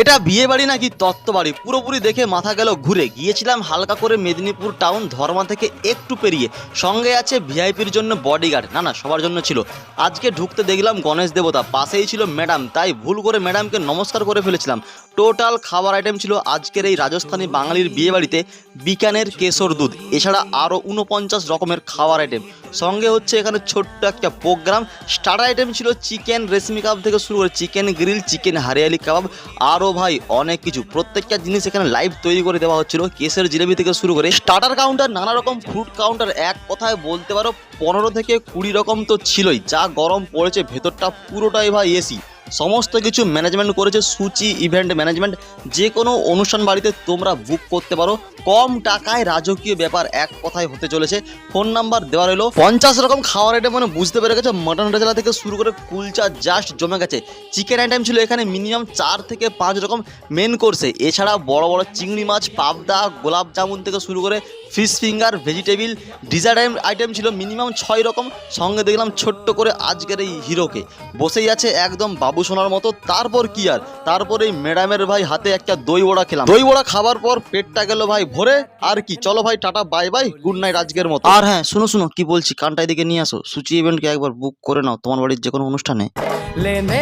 এটা বিয়ে বাড়ি নাকি তত্ত্ব বাড়ি পুরোপুরি দেখে মাথা গেল ঘুরে। গিয়েছিলাম হালকা করে মেদিনীপুর টাউন ধর্মা থেকে একটু পেরিয়ে। সঙ্গে আছে ভিআইপির জন্য বডিগার্ড না না, সবার জন্য ছিল। আজকে ঢুকতে দেখলাম গণেশ দেবতা। পাশেই ছিল ম্যাডাম তাই ভুল করে ম্যাডামকে নমস্কার করে ফেলেছিলাম। টোটাল খাবার আইটেম ছিল আজকের এই রাজস্থানী বাঙালির বিয়ে বাড়িতে বিকানের কেশর দুধ। এছাড়া আরও উনপঞ্চাশ রকমের খাবার আইটেম সঙ্গে হচ্ছে এখানে ছোট্ট একটা প্রোগ্রাম স্টার্টার আইটেম ছিল চিকেন রেশমি কাবাব থেকে শুরু করে chicken grill chicken hariyali kebab. আরও ভাই অনেক কিছু। প্রত্যেকটা জিনিস এখানে লাইভ তৈরি করে দেওয়া হচ্ছিল। কেসের জিলেবি থেকে শুরু করে স্টার্টার কাউন্টার নানা রকম ফ্রুট কাউন্টার এক কথায় বলতে পারো, পনেরো থেকে কুড়ি রকম তো ছিলই। যা গরম পড়েছে, ভেতরটা পুরোটাই ভাই এসি সমস্ত কিছু ম্যানেজমেন্ট করেছে, সুচি ইভেন্ট ম্যানেজমেন্ট যে কোনো অনুষ্ঠান বাড়িতে তোমরা বুক করতে পারো। কম টাকায় রাজকীয় ব্যাপার এক কথায় হতে চলেছে। ফোন নাম্বার দেওয়া রইল, পঞ্চাশ রকম খাওয়ার আইটেম মানে বুঝতে পেরে গেছে মটন রেজালা থেকে শুরু করে কুলচা জাস্ট জমে গেছে। চিকেন আইটেম ছিল এখানে মিনিমাম চার থেকে পাঁচ রকম মেন কোর্সে এছাড়া বড় বড় চিংড়ি মাছ, পাবদা, গোলাপ জামুন থেকে শুরু করে fish finger vegetable dessert item ছিল মিনিমাম ছয় রকম। সঙ্গে দেখলাম ছোট্ট করে আজকের এই হিরোকে বসেই আছে একদম বাবু শোনার মতো তারপর কি আর? তারপর এই ম্যাডামের ভাই হাতে একটা দই বড়া খেলাম। দই বড়া খাবার পর পেটটা গেল ভাই ভরে আর কি? চলো ভাই tata bye bye good night আজকের মতো। আর হ্যাঁ শুনো শুনো কি বলছি কানটাই দিকে নিয়ে আসো। সুচি ইভেন্টকে একবার বুক করে নাও তোমার বাড়ির যে কোনো অনুষ্ঠানে। লেনে